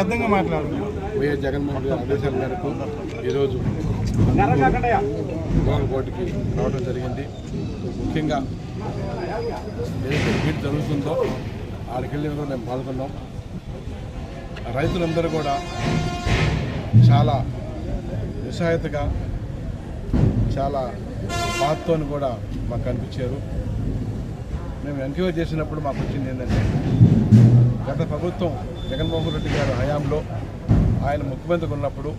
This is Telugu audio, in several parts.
వైఎస్ జగన్మోహన్ రెడ్డి ఆదేశాల మేరకు ఈరోజు కోటికి రావడం జరిగింది. ముఖ్యంగా ఏదైతే బీట్ జరుగుతుందో ఆడికెళ్ళి కూడా మేము పాల్గొన్నాం. రైతులందరూ కూడా చాలా నిస్సహాయతగా చాలా బాధతో కూడా మాకు కనిపించారు. మేము ఎంక్వైరీ చేసినప్పుడు మాకు వచ్చింది ఏంటంటే గత ప్రభుత్వం జగన్మోహన్ రెడ్డి గారి హయాంలో ఆయన ముఖ్యమంత్రిగా ఉన్నప్పుడు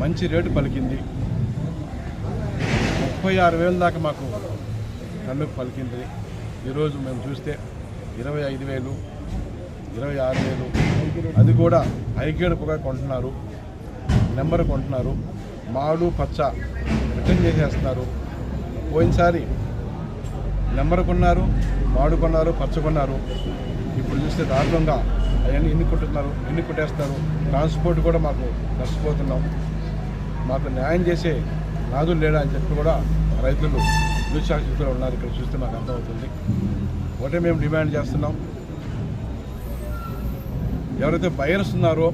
మంచి రేటు పలికింది. ముప్పై ఆరు వేల దాకా మాకు టన్నుకు పలికింది. ఈరోజు మేము చూస్తే ఇరవై ఐదు వేలు ఇరవై ఆరు వేలు. అది కూడా ఐకేడు కూడా కొంటున్నారు. నెంబర్ కొంటున్నారు. మాడు పచ్చ రిటర్న్ చేసేస్తున్నారు. పోయినసారి నెంబర్ కొన్నారు మాడు కొన్నారు పచ్చ కొన్నారు. ఇప్పుడు చూస్తే దారుణంగా అవన్నీ ఎన్ని కొట్టున్నారు ఎన్ని కొట్టేస్తారు ట్రాన్స్పోర్ట్ కూడా మాకు నష్టపోతున్నాం. మాకు న్యాయం చేసే నాదులు లేడా అని చెప్పి కూడా రైతులు నిరుత్సాహితులు ఉన్నారు. ఇక్కడ చూస్తే మాకు అర్థమవుతుంది. ఒకటే మేము డిమాండ్ చేస్తున్నాం. ఎవరైతే బయర్స్ ఉన్నారో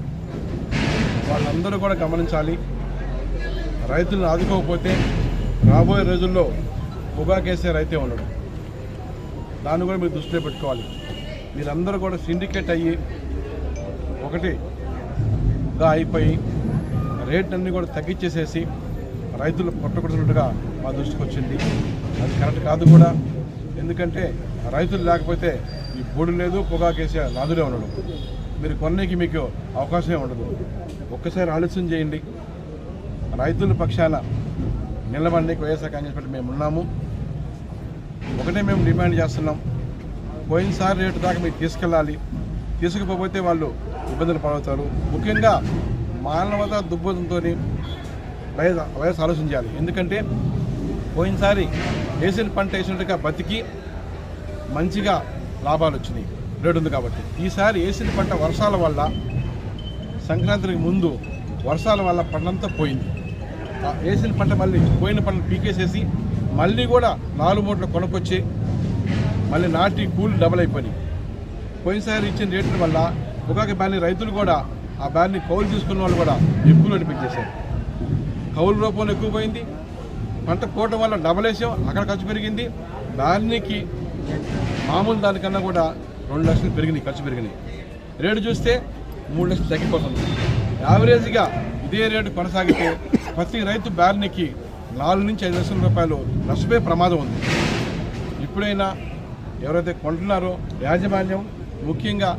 వాళ్ళందరూ కూడా గమనించాలి. రైతులను ఆదుకోకపోతే రాబోయే రోజుల్లో పొగాకేసే రైతే ఉండడు. దాన్ని కూడా మీరు దృష్టిలో పెట్టుకోవాలి. మీరందరూ కూడా సిండికేట్ అయ్యి ఒకటిగా అయిపోయి రేట్లన్నీ కూడా తగ్గించేసేసి రైతులు పుట్టకొడుతున్నట్టుగా మా దృష్టికి వచ్చింది. అది కరెక్ట్ కాదు కూడా. ఎందుకంటే రైతులు లేకపోతే ఈ బోడు లేదు పొగాకేసే నాదులే ఉండడు. మీరు కొన్నికి మీకు అవకాశమే ఉండదు. ఒక్కసారి ఆలస్యం చేయండి. రైతుల పక్షాన నిలబడి వైఎస్ఆర్ కాంగ్రెస్ పార్టీ మేము ఉన్నాము. ఒకటే మేము డిమాండ్ చేస్తున్నాం. పోయినసారి రేటు దాకా మీరు తీసుకెళ్ళాలి. తీసుకుపోతే వాళ్ళు ఇబ్బందులు పడవుతారు ముఖ్యంగా మానవత దుబ్బతంతో వైఎస్ వైఎస్ ఆలోచించాలి. ఎందుకంటే పోయినసారి వేసిన పంట వేసినట్టుగా బతికి మంచిగా లాభాలు వచ్చినాయి. రేటు ఉంది కాబట్టి. ఈసారి వేసిన పంట వర్షాల వల్ల సంక్రాంతికి ముందు వర్షాల వల్ల పంటంతా పోయింది. వేసిన పంట మళ్ళీ పోయిన పంట పీకేసేసి మళ్ళీ కూడా నాలుగు మూటలు కొనుక్కొచ్చి మళ్ళీ నాటి కూలి డబల్ అయిపోయినాయి. పోయినసారి ఇచ్చిన రేట్ల వల్ల ఒక్కొక్క బ్యాన్ని రైతులు కూడా ఆ బ్యాన్ని కౌలు తీసుకున్న వాళ్ళు కూడా ఎక్కువ నడిపించేశారు కౌలు రూపంలో ఎక్కువ పోయింది. పంట పోవటం వల్ల డబల్ వేసాం. అక్కడ ఖర్చు పెరిగింది. బ్యాన్నికి మామూలు దానికన్నా కూడా రెండు లక్షలు పెరిగినాయి ఖర్చు పెరిగినాయి. రేటు చూస్తే మూడు లక్షలు తగ్గిపోతుంది యావరేజ్గా ఇదే రేటు కొనసాగితే ప్రతి రైతు బ్యార్నికి నాలుగు నుంచి ఐదు లక్షల రూపాయలు నష్టపోయే ప్రమాదం ఉంది. ఇప్పుడైనా ఎవరైతే కొంటున్నారో యాజమాన్యం ముఖ్యంగా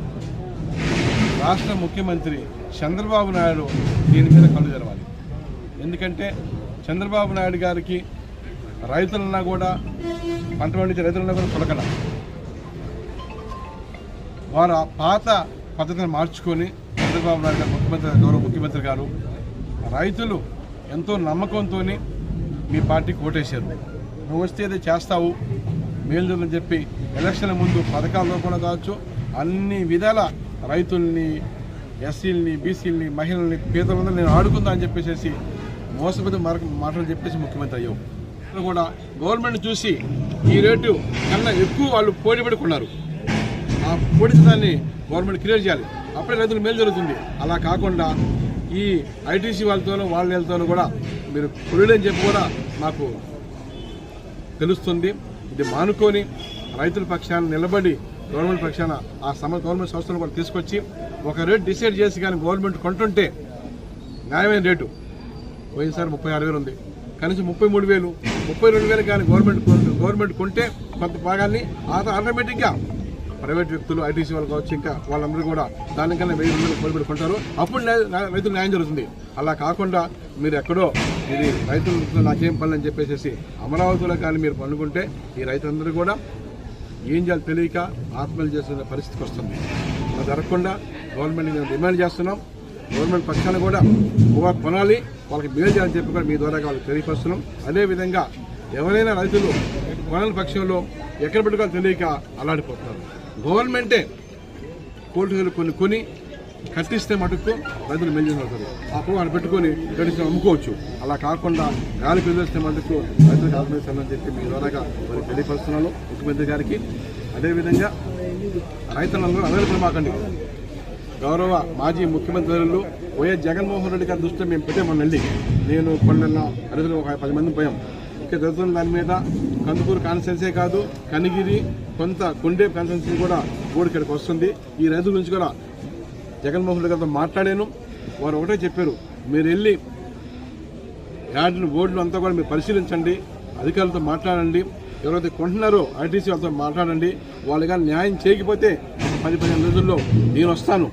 రాష్ట్ర ముఖ్యమంత్రి చంద్రబాబు నాయుడు దీని మీద కళ్ళు జరవాలి ఎందుకంటే చంద్రబాబు నాయుడు గారికి రైతులన్నా కూడా పంట పండించే రైతులన్నా కూడా పులకల వారు పాత పద్ధతిని మార్చుకొని చంద్రబాబు నాయుడు గారు ముఖ్యమంత్రి గౌరవ ముఖ్యమంత్రి గారు రైతులు ఎంతో నమ్మకంతో మీ పార్టీకి ఓటేశారు. నువ్వు వస్తే ఇది చేస్తావు మేలు అని చెప్పి ఎలక్షన్ ముందు పథకాల రూపంలో కావచ్చు అన్ని విధాల రైతుల్ని ఎస్సీలని బీసీలని మహిళల్ని పేదలందరూ నేను ఆడుకుందా అని చెప్పేసి మోసపోతే మరొక మాటలు చెప్పేసి ముఖ్యమంత్రి అయ్యావు. కూడా గవర్నమెంట్ చూసి ఈ రేటు కన్నా ఎక్కువ వాళ్ళు పోటీ పడుకున్నారు. ఆ పొడిదాన్ని గవర్నమెంట్ క్లియర్ చేయాలి. అప్పుడే రైతులు మేలు జరుగుతుంది. అలా కాకుండా ఈ ఐటీసీ వాళ్ళతోనూ వాళ్ళ వాళ్ళతోనూ కూడా మీరు పురుడని చెప్పి కూడా మాకు తెలుస్తుంది. ఇది మానుకొని రైతుల పక్షాన నిలబడి గవర్నమెంట్ పక్షాన ఆ సమ గవర్నమెంట్ సంస్థలు కూడా తీసుకొచ్చి ఒక రేటు డిసైడ్ చేసి కానీ గవర్నమెంట్ కొంటుంటే న్యాయమైన రేటు. పోయినసారి ముప్పై ఆరు వేలు ఉంది. కనీసం ముప్పై మూడు వేలు ముప్పై రెండు వేలు కానీ గవర్నమెంట్ గవర్నమెంట్ కొంటే కొంత భాగాన్ని ఆటోమేటిక్గా ప్రైవేట్ వ్యక్తులు ఐటీసీ వాళ్ళు కావచ్చు ఇంకా వాళ్ళందరూ కూడా దానికన్నా వెయ్యి రూపాయలు కోల్పెట్టుకుంటారు అప్పుడు రైతులు న్యాయం జరుగుతుంది. అలా కాకుండా మీరు ఎక్కడో ఇది రైతులు నాకేం పనులు అని చెప్పేసి అమరావతిలో కానీ మీరు పనుకుంటే ఈ రైతులందరూ కూడా ఏం చేయాలి తెలియక ఆత్మహత్య చేసిన పరిస్థితికి వస్తుంది. అలా జరగకుండా గవర్నమెంట్ మేము డిమాండ్ చేస్తున్నాం. గవర్నమెంట్ పక్షాన కూడా పొగా కొనాలి వాళ్ళకి మేలు చేయాలని చెప్పి కూడా మీ ద్వారా వాళ్ళకి తెలియపరుస్తున్నాం. అదేవిధంగా ఎవరైనా రైతులు కొనని పక్షంలో ఎక్కడ పెట్టుకోవాలో తెలియక అలాడిపోతున్నారు గవర్నమెంటే కోల్డ్ కొన్ని కొని కట్టిస్తే మటుకు రైతులు మేలు అవుతారు ఆ పెట్టుకొని గడిచి అమ్ముకోవచ్చు. అలా కాకుండా గాలి వదిలేస్తే మటుకు రైతులకు ఆత్మహత్యని చెప్పి మీ ద్వారాగా మరి తెలియపరుస్తున్నాను ముఖ్యమంత్రి గారికి. అదేవిధంగా రైతులందరూ అందరికీ మాకండి. గౌరవ మాజీ ముఖ్యమంత్రులు వైఎస్ జగన్మోహన్ రెడ్డి గారి దృష్టిలో మేము పెట్టే మొన్న వెళ్ళి నేను కొన్ని రైతులు ఒక పది మంది పోయాం. ఇక్కడ జరుగుతున్న దాని మీద కందుకూరు కాన్స్టెన్సీ కాదు కనిగిరి కొంత కొండేపు కాన్స్టెన్సీ కూడా బోర్డు ఇక్కడికి వస్తుంది. ఈ రైతుల గురించి కూడా జగన్మోహన్ రెడ్డి గారితో మాట్లాడాను. వారు ఒకటే చెప్పారు మీరు వెళ్ళి యాడ్లు బోర్డులు అంతా కూడా మీరు పరిశీలించండి అధికారులతో మాట్లాడండి ఎవరైతే కొంటున్నారో ఐటీసీ వాళ్ళతో మాట్లాడండి వాళ్ళు కానీ న్యాయం చేయకపోతే పది పదిహేను రోజుల్లో నేను వస్తాను.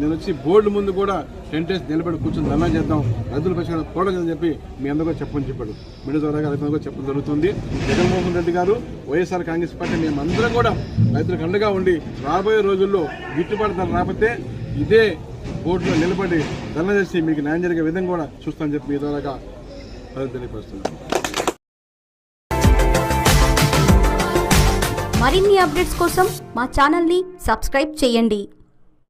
నేను వచ్చి బోర్డు ముందు కూడా టెంట్ నిలబడి కూర్చొని ధర్నా చేద్దాం. రైతుల పక్షాన పోరాడని చెప్పి మీ అందరూ చెప్పని చెప్పాడు. మీడియా ద్వారా రైతులు చెప్పడం జరుగుతుంది. జగన్మోహన్ రెడ్డి గారు వైఎస్ఆర్ కాంగ్రెస్ పార్టీ మేమందరం కూడా రైతులకు అండగా ఉండి రాబోయే రోజుల్లో గిట్టుబాటు ధర రాకపోతే ఇదే బోర్డులో నిలబడి ధర్నా చేసి మీకు న్యాయం జరిగే విధంగా కూడా చూస్తామని చెప్పి మీ ద్వారా తెలియపరుస్తున్నాను మరిన్ని అప్డేట్స్ కోసం మా ఛానల్ని సబ్స్క్రైబ్ చేయండి.